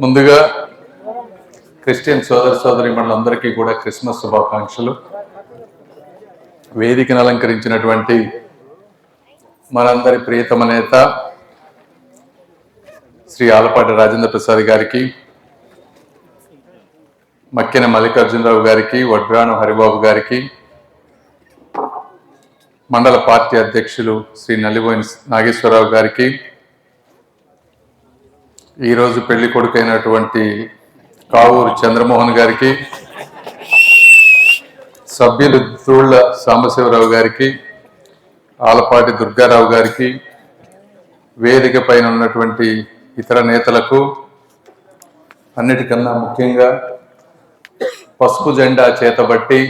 ముందుగా క్రిస్టియన్ సోదర సోదరి మండలందరికీ కూడా క్రిస్మస్ శుభాకాంక్షలు. వేదికను అలంకరించినటువంటి మనందరి ప్రియతమ నేత శ్రీ ఆలపాటి రాజేంద్ర ప్రసాద్ గారికి మక్కిన మల్లికార్జునరావు గారికి వడ్రాను హరిబాబు గారికి మండల పార్టీ అధ్యక్షులు శ్రీ నల్లిబోయిన నాగేశ్వరరావు గారికి ఈరోజు పెళ్ళి కొడుకైనటువంటి కావూరు చంద్రమోహన్ గారికి సభ్యులు తూళ్ళ సాంబశివరావు గారికి ఆలపాటి దుర్గారావు గారికి వేదిక పైన ఉన్నటువంటి ఇతర నేతలకు అన్నిటికన్నా ముఖ్యంగా పసుపు జెండా చేతబట్టి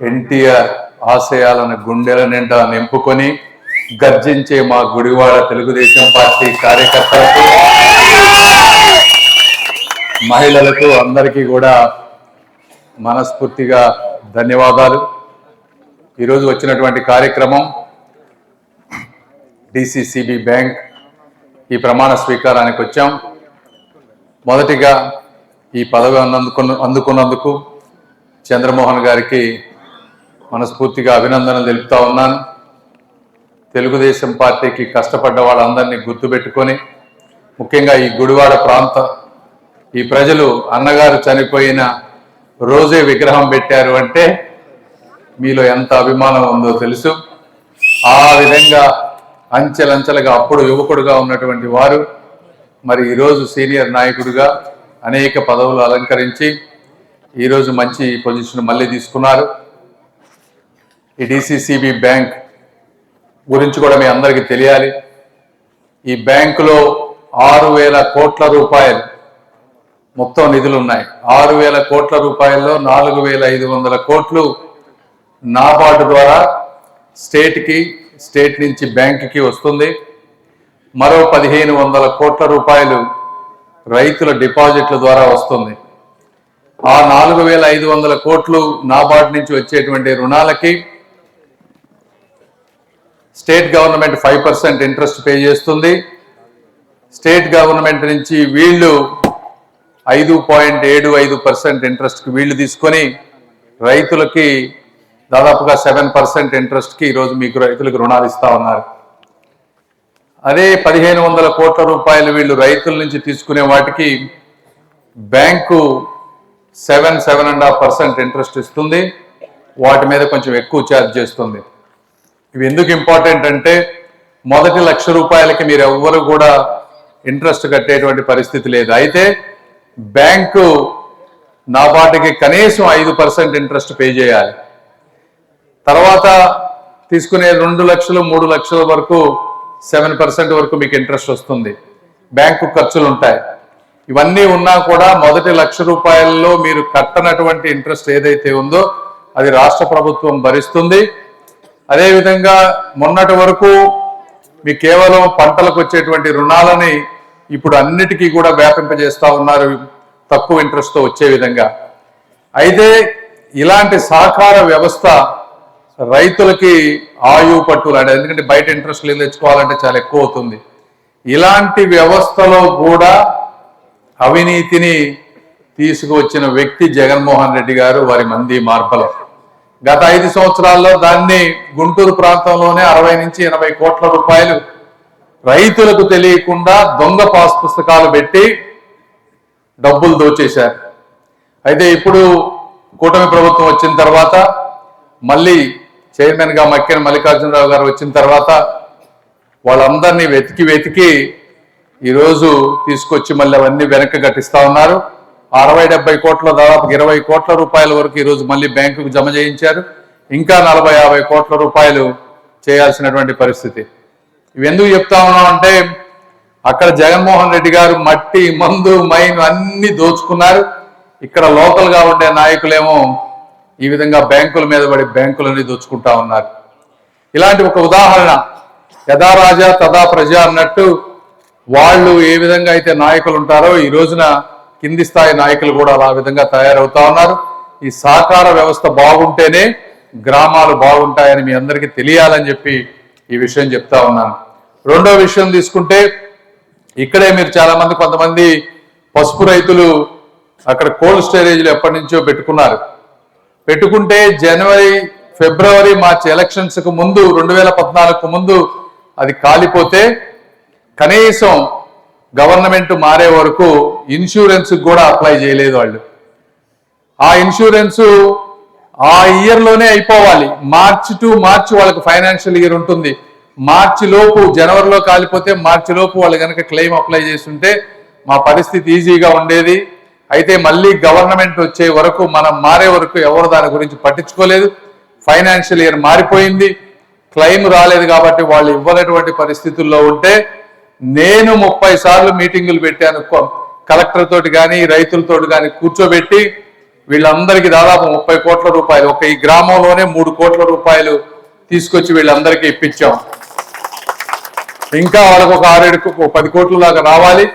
ఎన్టీఆర్ ఆశయాలను గుండెల నిండా నింపుకొని గర్జించే మా గుడివాడ తెలుగుదేశం పార్టీ కార్యకర్తలకు మహిళలకు అందరికీ కూడా మనస్ఫూర్తిగా ధన్యవాదాలు. ఈరోజు వచ్చినటువంటి కార్యక్రమం డిసిసిబి బ్యాంక్ ఈ ప్రమాణ స్వీకారానికి వచ్చాం. మొదటిగా ఈ పదవి అందుకున్న అందుకున్నందుకు చంద్రమోహన్ గారికి మనస్ఫూర్తిగా అభినందనలు తెలుపుతా ఉన్నాను. తెలుగుదేశం పార్టీకి కష్టపడ్డ వాళ్ళందరినీ గుర్తుపెట్టుకొని ముఖ్యంగా ఈ గుడివాడ ప్రాంత ఈ ప్రజలు అన్నగారు చనిపోయిన రోజే విగ్రహం పెట్టారు అంటే మీలో ఎంత అభిమానం ఉందో తెలుసు. ఆ విధంగా అంచెలంచెలుగా అప్పుడు యువకుడుగా ఉన్నటువంటి వారు మరి ఈరోజు సీనియర్ నాయకుడిగా అనేక పదవులు అలంకరించి ఈరోజు మంచి పొజిషన్ మళ్ళీ తీసుకున్నారు. ఈ డిసిసిబి బ్యాంక్ గురించి కూడా మీ అందరికీ తెలియాలి. ఈ బ్యాంకులో ఆరు వేల కోట్ల రూపాయలు మొత్తం నిధులు ఉన్నాయి. ఆరు వేల కోట్ల రూపాయల్లో నాలుగు వేల ఐదు వందల కోట్లు నాబార్డు ద్వారా స్టేట్కి స్టేట్ నుంచి బ్యాంకుకి వస్తుంది. మరో పదిహేను వందల కోట్ల రూపాయలు రైతుల డిపాజిట్ల ద్వారా వస్తుంది. ఆ నాలుగు వేల ఐదు వందల కోట్లు నాబార్డు నుంచి వచ్చేటువంటి రుణాలకి state government five percent interest pay చేస్తుంది. స్టేట్ గవర్నమెంట్ నుంచి వీళ్ళు ఐదు పాయింట్ ఏడు ఐదు పర్సెంట్ ఇంట్రెస్ట్కి వీళ్ళు తీసుకొని రైతులకి దాదాపుగా సెవెన్ పర్సెంట్ ఇంట్రెస్ట్కి ఈరోజు మీకు రైతులకు రుణాలు ఇస్తా ఉన్నారు. అదే పదిహేను వందల కోట్ల రూపాయలు వీళ్ళు రైతుల నుంచి తీసుకునే వాటికి bank seven seven and half percent interest ఇస్తుంది. వాటి మీద కొంచెం ఎక్కువ ఛార్జ్ చేస్తుంది. ఇవి ఎందుకు ఇంపార్టెంట్ అంటే మొదటి లక్ష రూపాయలకి మీరు ఎవ్వరు కూడా ఇంట్రెస్ట్ కట్టేటువంటి పరిస్థితి లేదు. అయితే బ్యాంకు నాబార్డుకి కనీసం ఐదు పర్సెంట్ ఇంట్రెస్ట్ పే చేయాలి. తర్వాత తీసుకునే రెండు లక్షలు మూడు లక్షల వరకు సెవెన్ పర్సెంట్ వరకు మీకు ఇంట్రెస్ట్ వస్తుంది. బ్యాంకు ఖర్చులు ఉంటాయి. ఇవన్నీ ఉన్నా కూడా మొదటి లక్ష రూపాయల్లో మీరు కట్టనటువంటి ఇంట్రెస్ట్ ఏదైతే ఉందో అది రాష్ట్ర ప్రభుత్వం భరిస్తుంది. అదేవిధంగా మొన్నటి వరకు మీ కేవలం పంటలకు వచ్చేటువంటి రుణాలని ఇప్పుడు అన్నిటికీ కూడా వ్యాపింపజేస్తూ ఉన్నారు తక్కువ ఇంట్రెస్ట్తో వచ్చే విధంగా. అయితే ఇలాంటి సహకార వ్యవస్థ రైతులకి ఆయువు పట్టులు అంటే ఎందుకంటే బయట ఇంట్రెస్ట్ లేదు తెచ్చుకోవాలంటే చాలా ఎక్కువ అవుతుంది. ఇలాంటి వ్యవస్థలో కూడా అవినీతిని తీసుకువచ్చిన వ్యక్తి జగన్మోహన్ రెడ్డి గారు వారి మంది మార్బలం. గత ఐదు సంవత్సరాల్లో దాన్ని గుంటూరు ప్రాంతంలోనే అరవై నుంచి ఎనభై కోట్ల రూపాయలు రైతులకు తెలియకుండా దొంగ పాస్ పుస్తకాలు పెట్టి డబ్బులు దోచేశారు. అయితే ఇప్పుడు కూటమి ప్రభుత్వం వచ్చిన తర్వాత మళ్ళీ చైర్మన్గా మక్కిన మల్లికార్జునరావు గారు వచ్చిన తర్వాత వాళ్ళందరినీ వెతికి వెతికి ఈరోజు తీసుకొచ్చి మళ్ళీ అవన్నీ వెనక్కి కట్టిస్తా ఉన్నారు. అరవై డెబ్బై కోట్ల దాదాపు ఇరవై కోట్ల రూపాయల వరకు ఈరోజు మళ్ళీ బ్యాంకుకు జమ చేయించారు. ఇంకా నలభై యాభై కోట్ల రూపాయలు చేయాల్సినటువంటి పరిస్థితి. ఇవి ఎందుకు చెప్తా ఉన్నాం అంటే అక్కడ జగన్మోహన్ రెడ్డి గారు మట్టి మందు మైన్ అన్ని దోచుకున్నారు. ఇక్కడ లోకల్గా ఉండే నాయకులేమో ఈ విధంగా బ్యాంకుల మీద పడి బ్యాంకులని దోచుకుంటా ఉన్నారు. ఇలాంటి ఒక ఉదాహరణ యథా రాజా తదా ప్రజ అన్నట్టు వాళ్ళు ఏ విధంగా అయితే నాయకులు ఉంటారో ఈ రోజున కింది స్థాయి నాయకులు కూడా అలా విధంగా తయారవుతా ఉన్నారు. ఈ సహకార వ్యవస్థ బాగుంటేనే గ్రామాలు బాగుంటాయని మీ అందరికీ తెలియాలని చెప్పి ఈ విషయం చెప్తా ఉన్నాను. రెండో విషయం తీసుకుంటే ఇక్కడే మీరు చాలా మంది కొంతమంది పసుపు రైతులు అక్కడ కోల్డ్ స్టోరేజ్లు ఎప్పటి నుంచో పెట్టుకున్నారు. పెట్టుకుంటే జనవరి ఫిబ్రవరి మార్చి ఎలక్షన్స్కు ముందు రెండు వేల పద్నాలుగుకు ముందు అది కాలిపోతే కనీసం గవర్నమెంట్ మారే వరకు ఇన్సూరెన్స్ కూడా అప్లై చేయలేదు వాళ్ళు. ఆ ఇన్సూరెన్స్ ఆ ఇయర్లోనే అయిపోవాలి. మార్చ్ టు మార్చ్ వాళ్ళకి ఫైనాన్షియల్ ఇయర్ ఉంటుంది. మార్చి లోపు జనవరిలో కాలిపోతే మార్చి లోపు వాళ్ళు కనుక క్లెయిమ్ అప్లై చేస్తుంటే మా పరిస్థితి ఈజీగా ఉండేది. అయితే మళ్ళీ గవర్నమెంట్ వచ్చే వరకు మనం మారే వరకు ఎవరు దాని గురించి పట్టించుకోలేదు. ఫైనాన్షియల్ ఇయర్ మారిపోయింది. క్లెయిమ్ రాలేదు కాబట్టి వాళ్ళు ఇవ్వనటువంటి పరిస్థితుల్లో ఉంటే నేను ముప్పై సార్లు మీటింగులు పెట్టాను. కలెక్టర్ తోటి కానీ రైతులతోటి కానీ కూర్చోబెట్టి వీళ్ళందరికీ దాదాపు ముప్పై కోట్ల రూపాయలు ఒక ఈ గ్రామంలోనే మూడు కోట్ల రూపాయలు తీసుకొచ్చి వీళ్ళందరికీ ఇప్పించాం. ఇంకా వాళ్ళకు ఒక ఆరేడు పది కోట్ల దాకా రావాలి.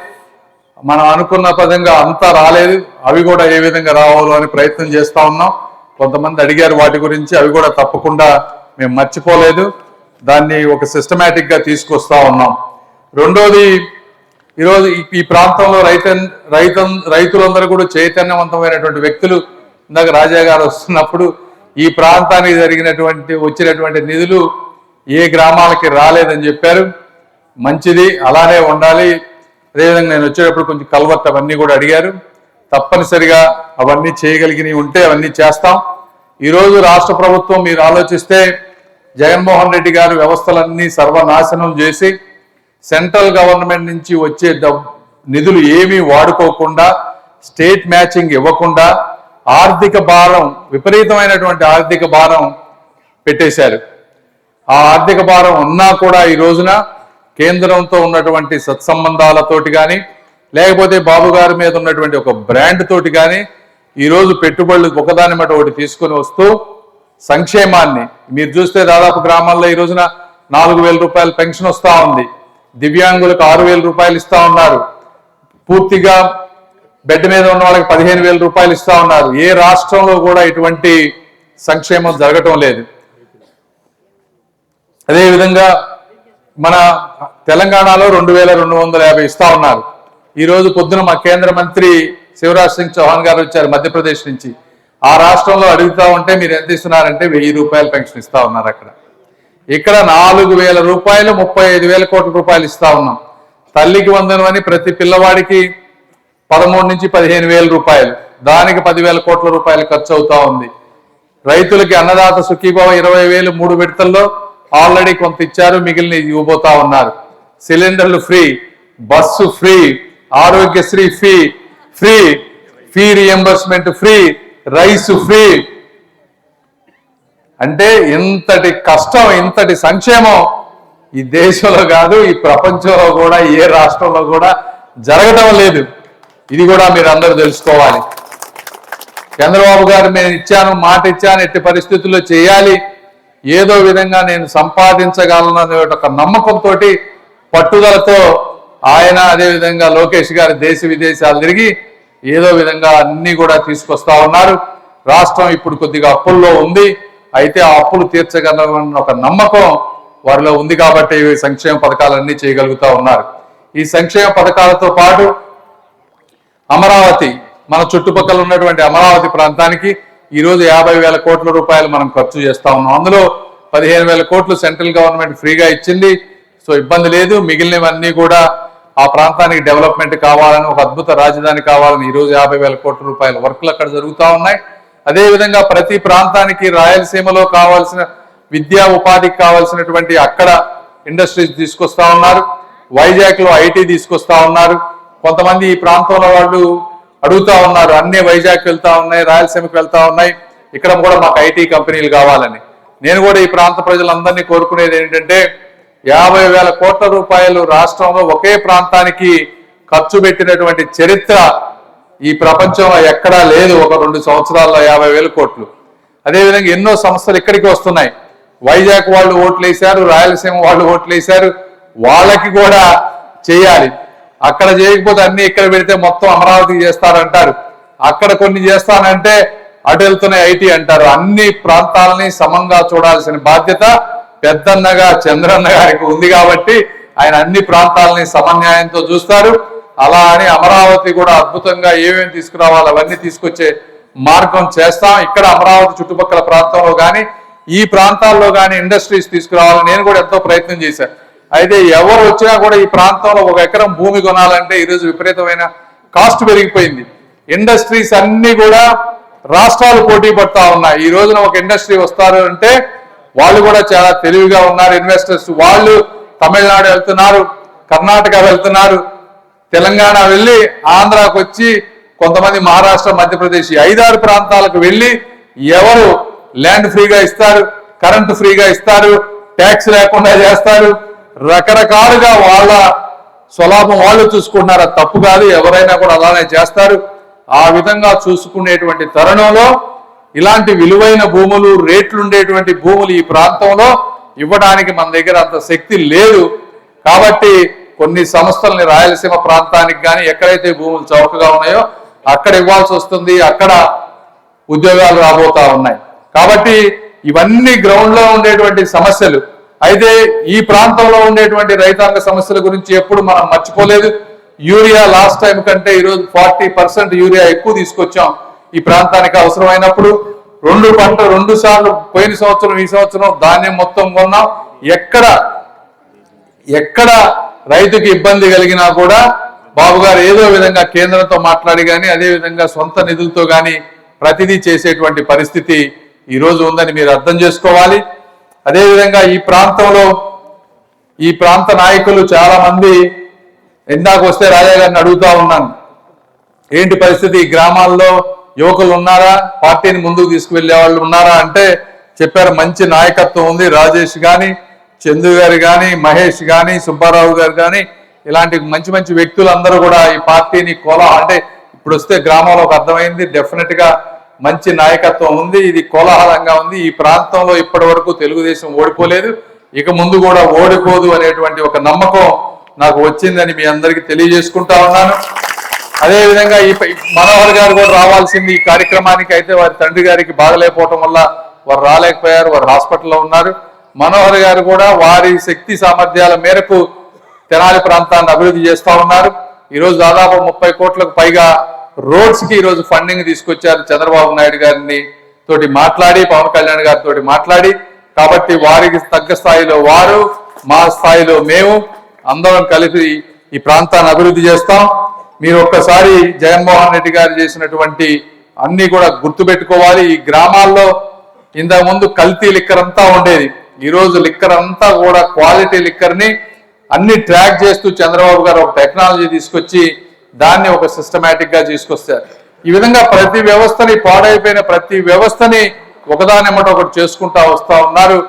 మనం అనుకున్న పదంగా అంతా రాలేదు. అవి కూడా ఏ విధంగా రావాలో అని ప్రయత్నం చేస్తూ ఉన్నాం. కొంతమంది అడిగారు వాటి గురించి. అవి కూడా తప్పకుండా మేము మర్చిపోలేదు. దాన్ని ఒక సిస్టమేటిక్గా తీసుకొస్తా ఉన్నాం. రెండోది ఈరోజు ఈ- ఈ ప్రాంతంలో రైతన్ రైతన్ రైతులందరూ కూడా చైతన్యవంతమైనటువంటి వ్యక్తులు. ఇందాక రాజా గారు వస్తున్నప్పుడు ఈ ప్రాంతానికి జరిగినటువంటి వచ్చినటువంటి నిధులు ఏ గ్రామాలకి రాలేదని చెప్పారు. మంచిది అలానే ఉండాలి. అదేవిధంగా నేను వచ్చేటప్పుడు కొంచెం కల్వర్ట్ అవన్నీ కూడా అడిగారు. తప్పనిసరిగా అవన్నీ చేయగలిగినవి ఉంటే అవన్నీ చేస్తాం. ఈరోజు రాష్ట్ర ప్రభుత్వం మీరు ఆలోచిస్తే జగన్మోహన్ రెడ్డి గారు వ్యవస్థలన్నీ సర్వనాశనం చేసి సెంట్రల్ గవర్నమెంట్ నుంచి వచ్చే డబ్ నిధులు ఏమీ వాడుకోకుండా స్టేట్ మ్యాచింగ్ ఇవ్వకుండా ఆర్థిక భారం విపరీతమైనటువంటి ఆర్థిక భారం పెట్టేశారు. ఆ ఆర్థిక భారం ఉన్నా కూడా ఈ రోజున కేంద్రంతో ఉన్నటువంటి సత్సంబంధాలతోటి కానీ లేకపోతే బాబు గారి మీద ఉన్నటువంటి ఒక బ్రాండ్ తోటి కానీ ఈరోజు పెట్టుబడులు ఒకదాని మాట ఒకటి తీసుకొని వస్తూ సంక్షేమాన్ని మీరు చూస్తే దాదాపు గ్రామాల్లో ఈ రోజున నాలుగు వేల రూపాయల పెన్షన్ వస్తూ ఉంది. దివ్యాంగులకు ఆరు వేల రూపాయలు ఇస్తూ ఉన్నారు. పూర్తిగా బెడ్ మీద ఉన్న వాళ్ళకి పదిహేను వేల రూపాయలు ఇస్తూ ఉన్నారు. ఏ రాష్ట్రంలో కూడా ఇటువంటి సంక్షేమం జరగటం లేదు. అదేవిధంగా మన తెలంగాణలో రెండు వేల రెండు వందల యాభై ఇస్తా ఉన్నారు ఈరోజు పొద్దున మా కేంద్ర మంత్రి శివరాజ్ సింగ్ చౌహాన్ గారు వచ్చారు మధ్యప్రదేశ్ నుంచి. ఆ రాష్ట్రంలో అడుగుతా ఉంటే మీరు ఎంత ఇస్తున్నారంటే వెయ్యి రూపాయల పెన్షన్ ఇస్తా ఉన్నారు అక్కడ. ఇక్కడ నాలుగు వేల రూపాయలు ముప్పై ఐదు వేల కోట్ల రూపాయలు ఇస్తా ఉన్నాం. తల్లికి వందనం అని ప్రతి పిల్లవాడికి పదమూడు నుంచి పదిహేను వేల రూపాయలు. దానికి పదివేల కోట్ల రూపాయలు ఖర్చు అవుతా ఉంది. రైతులకి అన్నదాత సుఖీభావ ఇరవై వేలు మూడు విడతల్లో ఆల్రెడీ కొంత ఇచ్చారు మిగిలిన ఇవ్వబోతా ఉన్నారు. సిలిండర్లు free bus free Aarogyasri free free fee reimbursement free rice free. అంటే ఇంతటి కష్టం ఇంతటి సంక్షేమం ఈ దేశంలో కాదు ఈ ప్రపంచంలో కూడా ఏ రాష్ట్రంలో కూడా జరగటం లేదు. ఇది కూడా మీరు అందరూ తెలుసుకోవాలి. చంద్రబాబు గారు నేను ఇచ్చాను మాట ఇచ్చాను ఎట్టి పరిస్థితుల్లో చేయాలి. ఏదో విధంగా నేను సంపాదించగలను ఒక నమ్మకంతో పట్టుదలతో ఆయన అదేవిధంగా లోకేష్ గారు దేశ విదేశాలు తిరిగి ఏదో విధంగా అన్ని కూడా తీసుకొస్తా ఉన్నారు. రాష్ట్రం ఇప్పుడు కొద్దిగా అప్పుల్లో ఉంది. అయితే ఆ అప్పులు తీర్చగలమన్న ఒక నమ్మకం వారిలో ఉంది కాబట్టి సంక్షేమ పథకాలన్నీ చేయగలుగుతా ఉన్నారు. ఈ సంక్షేమ పథకాలతో పాటు అమరావతి మన చుట్టుపక్కల ఉన్నటువంటి అమరావతి ప్రాంతానికి ఈరోజు యాభై వేల కోట్ల రూపాయలు మనం ఖర్చు చేస్తా ఉన్నాం. అందులో పదిహేను వేల కోట్లు సెంట్రల్ గవర్నమెంట్ ఫ్రీగా ఇచ్చింది. సో ఇబ్బంది లేదు. మిగిలినవన్నీ కూడా ఆ ప్రాంతానికి డెవలప్మెంట్ కావాలని ఒక అద్భుత రాజధాని కావాలని ఈరోజు యాభై వేల కోట్ల రూపాయల వర్కులు అక్కడ జరుగుతూ ఉన్నాయి. అదేవిధంగా ప్రతి ప్రాంతానికి రాయలసీమలో కావాల్సిన విద్యా ఉపాధికి కావాల్సినటువంటి అక్కడ ఇండస్ట్రీస్ తీసుకొస్తా ఉన్నారు. వైజాగ్లో ఐటీ తీసుకొస్తా ఉన్నారు. కొంతమంది ఈ ప్రాంతంలో వాళ్ళు అడుగుతా ఉన్నారు. అన్ని వైజాగ్ వెళ్తా ఉన్నాయి రాయలసీమకి వెళ్తా ఉన్నాయి. ఇక్కడ కూడా మాకు ఐటీ కంపెనీలు కావాలని. నేను కూడా ఈ ప్రాంత ప్రజలందరినీ కోరుకునేది ఏంటంటే యాభై వేల కోట్ల రూపాయలు రాష్ట్రంలో ఒకే ప్రాంతానికి ఖర్చు పెట్టినటువంటి చరిత్ర ఈ ప్రపంచంలో ఎక్కడా లేదు ఒక రెండు సంవత్సరాల్లో యాభై వేల కోట్లు. అదేవిధంగా ఎన్నో సంస్థలు ఇక్కడికి వస్తున్నాయి. వైజాగ్ వాళ్ళు ఓట్లు వేశారు రాయలసీమ వాళ్ళు ఓట్లు వేశారు. వాళ్ళకి కూడా చేయాలి. అక్కడ చేయకపోతే అన్ని ఇక్కడ పెడితే మొత్తం అమరావతికి చేస్తారంటారు. అక్కడ కొన్ని చేస్తానంటే అటు వెళ్తున్నాయి ఐటీ అంటారు. అన్ని ప్రాంతాలని సమంగా చూడాల్సిన బాధ్యత పెద్దన్నగా చంద్రన్న గారికి ఉంది కాబట్టి ఆయన అన్ని ప్రాంతాలని సమన్యాయంతో చూస్తారు. అలా అని అమరావతి కూడా అద్భుతంగా ఏమేమి తీసుకురావాలి అవన్నీ తీసుకొచ్చే మార్గం చేస్తాం. ఇక్కడ అమరావతి చుట్టుపక్కల ప్రాంతంలో కానీ ఈ ప్రాంతాల్లో కానీ ఇండస్ట్రీస్ తీసుకురావాలని నేను కూడా ఎంతో ప్రయత్నం చేశాను. అయితే ఎవరు వచ్చినా కూడా ఈ ప్రాంతంలో ఒక ఎకరం భూమి కొనాలంటే ఈరోజు విపరీతమైన కాస్ట్ పెరిగిపోయింది. ఇండస్ట్రీస్ అన్ని కూడా రాష్ట్రాలు పోటీ పడతా ఉన్నాయి. ఈ రోజున ఒక ఇండస్ట్రీ వస్తారు అంటే వాళ్ళు కూడా చాలా తెలివిగా ఉన్నారు. ఇన్వెస్టర్స్ వాళ్ళు తమిళనాడు వెళ్తున్నారు కర్ణాటక వెళ్తున్నారు తెలంగాణ వెళ్ళి ఆంధ్రాకు వచ్చి కొంతమంది మహారాష్ట్ర మధ్యప్రదేశ్ ఐదారు ప్రాంతాలకు వెళ్ళి ఎవరు ల్యాండ్ ఫ్రీగా ఇస్తారు కరెంటు ఫ్రీగా ఇస్తారు ట్యాక్స్ లేకుండా చేస్తారు రకరకాలుగా వాళ్ళ స్వలాభం వాళ్ళు చూసుకుంటున్నారు? తప్పు కాదు ఎవరైనా కూడా అలానే చేస్తారు. ఆ విధంగా చూసుకునేటువంటి తరుణంలో ఇలాంటి విలువైన భూములు రేట్లు ఉండేటువంటి భూములు ఈ ప్రాంతంలో ఇవ్వడానికి మన దగ్గర అంత శక్తి లేదు. కాబట్టి కొన్ని సంస్థల్ని రాయలసీమ ప్రాంతానికి కానీ ఎక్కడైతే భూములు చౌకగా ఉన్నాయో అక్కడ ఇవ్వాల్సి వస్తుంది. అక్కడ ఉద్యోగాలు రాబోతా ఉన్నాయి. కాబట్టి ఇవన్నీ గ్రౌండ్లో ఉండేటువంటి సమస్యలు అయితే ఈ ప్రాంతంలో ఉండేటువంటి రైతాంగ సమస్యల గురించి ఎప్పుడు మనం మర్చిపోలేదు. యూరియా లాస్ట్ టైం కంటే ఈరోజు ఫార్టీ పర్సెంట్ యూరియా ఎక్కువ తీసుకొచ్చాం. ఈ ప్రాంతానికి అవసరమైనప్పుడు రెండు పంట రెండు సార్లు పోయిన సంవత్సరం ఈ సంవత్సరం ధాన్యం మొత్తం కొన్నాం. ఎక్కడ ఎక్కడ రైతుకి ఇబ్బంది కలిగినా కూడా బాబు గారు ఏదో విధంగా కేంద్రంతో మాట్లాడి కానీ అదే విధంగా సొంత నిధులతో కానీ ప్రతిదీ చేసేటువంటి పరిస్థితి ఈరోజు ఉందని మీరు అర్థం చేసుకోవాలి. అదేవిధంగా ఈ ప్రాంతంలో ఈ ప్రాంత నాయకులు చాలా మంది ఇందాక వస్తే రాజా గారిని అడుగుతా ఉన్నాను. ఏంటి పరిస్థితి? ఈ గ్రామాల్లో యువకులు ఉన్నారా? పార్టీని ముందుకు తీసుకువెళ్ళే వాళ్ళు ఉన్నారా? అంటే చెప్పారు మంచి నాయకత్వం ఉంది. రాజేష్ కానీ చందు గారు కానీ మహేష్ కానీ సుబ్బారావు గారు కానీ ఇలాంటి మంచి మంచి వ్యక్తులు అందరూ కూడా ఈ పార్టీని కోలా అంటే ఇప్పుడు వస్తే గ్రామంలో ఒక అర్థమైంది. డెఫినెట్గా మంచి నాయకత్వం ఉంది ఇది కోలాహలంగా ఉంది. ఈ ప్రాంతంలో ఇప్పటి వరకు తెలుగుదేశం ఓడిపోలేదు. ఇక ముందు కూడా ఓడిపోదు అనేటువంటి ఒక నమ్మకం నాకు వచ్చిందని మీ అందరికీ తెలియజేసుకుంటా ఉన్నాను. అదే విధంగా ఈ ప- మనోహర్ గారు కూడా రావాల్సింది ఈ కార్యక్రమానికి అయితే వారి తండ్రి గారికి బాగలేకపోవటం వల్ల వారు రాలేకపోయారు వారు హాస్పిటల్లో ఉన్నారు. మనోహర్ గారు కూడా వారి శక్తి సామర్థ్యాల మేరకు తెనాలి ప్రాంతాన్ని అభివృద్ధి చేస్తా ఉన్నారు. ఈరోజు దాదాపు ముప్పై కోట్లకు పైగా రోడ్స్కి ఈరోజు ఫండింగ్ తీసుకొచ్చారు చంద్రబాబు నాయుడు గారిని తోటి మాట్లాడి పవన్ కళ్యాణ్ గారితో మాట్లాడి. కాబట్టి వారికి తగ్గ స్థాయిలో వారు మా స్థాయిలో మేము అందరం కలిసి ఈ ప్రాంతాన్ని అభివృద్ధి చేస్తాం. మీరు ఒక్కసారి జగన్మోహన్ రెడ్డి గారు చేసినటువంటి అన్ని కూడా గుర్తుపెట్టుకోవాలి. ఈ గ్రామాల్లో ఇంతకు ముందు కల్తీ లిక్కర్ అంతా ఉండేది. ఈ రోజు లిక్కర్ అంతా కూడా క్వాలిటీ లిక్కర్ని అన్ని ట్రాక్ చేస్తూ చంద్రబాబు గారు ఒక టెక్నాలజీ తీసుకొచ్చి దాన్ని ఒక సిస్టమేటిక్గా తీసుకొస్తారు ఈ విధంగా ప్రతి వ్యవస్థని పాడైపోయిన ప్రతి వ్యవస్థని ఒకదానిమ్మట ఒకటి చేసుకుంటా వస్తా ఉన్నారు.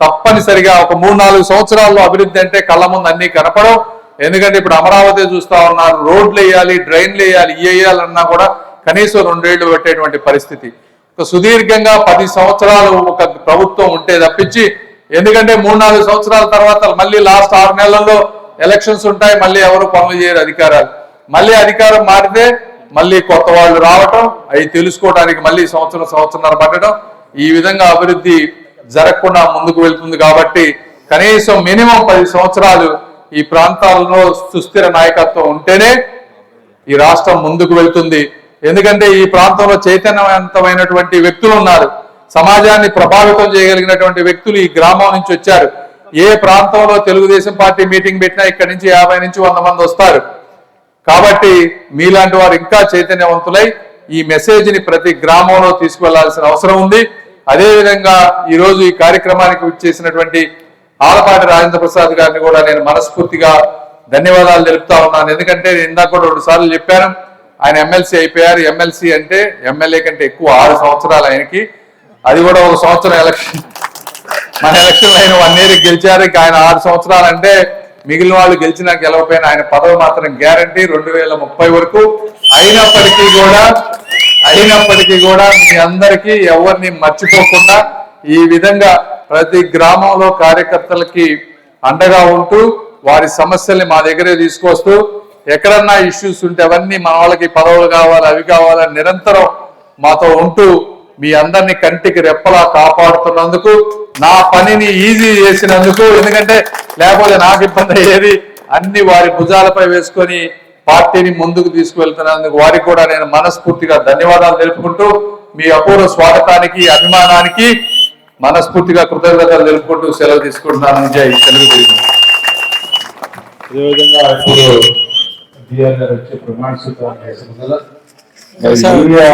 తప్పనిసరిగా ఒక మూడు నాలుగు సంవత్సరాల్లో అభివృద్ధి అంటే కళ్ళ ముందు అన్ని కనపడవు. ఎందుకంటే ఇప్పుడు అమరావతి చూస్తా ఉన్నారు రోడ్లు వేయాలి డ్రైన్లు వేయాలి వేయాలన్నా కూడా కనీసం రెండేళ్ళు పెట్టేటువంటి పరిస్థితి. ఒక సుదీర్ఘంగా పది సంవత్సరాలు ఒక ప్రభుత్వం ఉంటే తప్పించి ఎందుకంటే మూడు నాలుగు సంవత్సరాల తర్వాత మళ్ళీ లాస్ట్ ఆరు నెలల్లో ఎలక్షన్స్ ఉంటాయి మళ్ళీ ఎవరు పనులు చేయరు అధికారాలు. మళ్ళీ అధికారం మారితే మళ్ళీ కొత్త వాళ్ళు రావటం అవి తెలుసుకోవడానికి మళ్ళీ సంవత్సరం సంవత్సరంన్నర పట్టడం. ఈ విధంగా అభివృద్ధి జరగకుండా ముందుకు వెళ్తుంది కాబట్టి కనీసం మినిమం పది సంవత్సరాలు ఈ ప్రాంతాలలో సుస్థిర నాయకత్వం ఉంటేనే ఈ రాష్ట్రం ముందుకు వెళ్తుంది. ఎందుకంటే ఈ ప్రాంతంలో చైతన్యవంతమైనటువంటి వ్యక్తులు ఉన్నారు. సమాజాన్ని ప్రభావితం చేయగలిగినటువంటి వ్యక్తులు ఈ గ్రామం నుంచి వచ్చారు. ఏ ప్రాంతంలో తెలుగుదేశం పార్టీ మీటింగ్ పెట్టినా ఇక్కడి నుంచి యాభై నుంచి వంద మంది వస్తారు. కాబట్టి మీలాంటి వారు ఇంకా చైతన్యవంతులై ఈ మెసేజ్ని ప్రతి గ్రామంలో తీసుకువెళ్ళాల్సిన అవసరం ఉంది. అదే విధంగా ఈ రోజు ఈ కార్యక్రమానికి చేసినటువంటి ఆలపాటి రాజేంద్ర ప్రసాద్ గారిని కూడా నేను మనస్ఫూర్తిగా ధన్యవాదాలు తెలుపుతా ఉన్నాను. ఎందుకంటే నేను ఇందాక కూడా రెండు సార్లు చెప్పాను ఆయన ఎమ్మెల్సీ అయిపోయారు. ఎమ్మెల్సీ అంటే ఎమ్మెల్యే కంటే ఎక్కువ ఆరు సంవత్సరాలు ఆయనకి. అది కూడా ఒక సంవత్సరం ఎలక్షన్. మన ఎలక్షన్ ఆయన వన్ ఇయర్ గెలిచారు. ఆయన ఆరు సంవత్సరాలు అంటే మిగిలిన వాళ్ళు గెలిచినా గెలవపోయినా ఆయన పదవి మాత్రం గ్యారంటీ రెండు వేల ముప్పై వరకు. అయినప్పటికీ కూడా అయినప్పటికీ కూడా మీ అందరికీ ఎవరిని మర్చిపోకుండా ఈ విధంగా ప్రతి గ్రామంలో కార్యకర్తలకి అండగా ఉంటూ వారి సమస్యల్ని మా దగ్గరే తీసుకొస్తూ ఎక్కడన్నా ఇష్యూస్ ఉంటే అవన్నీ మన వాళ్ళకి పదవులు కావాలి అవి కావాలని నిరంతరం మాతో ఉంటూ మీ అందరిని కంటికి రెప్పలా కాపాడుతున్నందుకు నా పనిని ఈజీ చేసినందుకు ఎందుకంటే లేకపోతే నాకు ఇబ్బంది అయ్యేది అన్ని వారి భుజాలపై వేసుకొని పార్టీని ముందుకు తీసుకువెళ్తున్నందుకు వారికి కూడా నేను మనస్ఫూర్తిగా ధన్యవాదాలు తెలుపుకుంటూ మీ అపూర్వ స్వాగతానికి అభిమానానికి మనస్ఫూర్తిగా కృతజ్ఞతలు తెలుపుకుంటూ సెలవు తీసుకుంటున్నాను. జై తెలుగుదేశం. అదేవిధంగా ఇప్పుడు డిఆర్ గారు వచ్చి ప్రమాణ స్వీకారం చేసిన యూరియా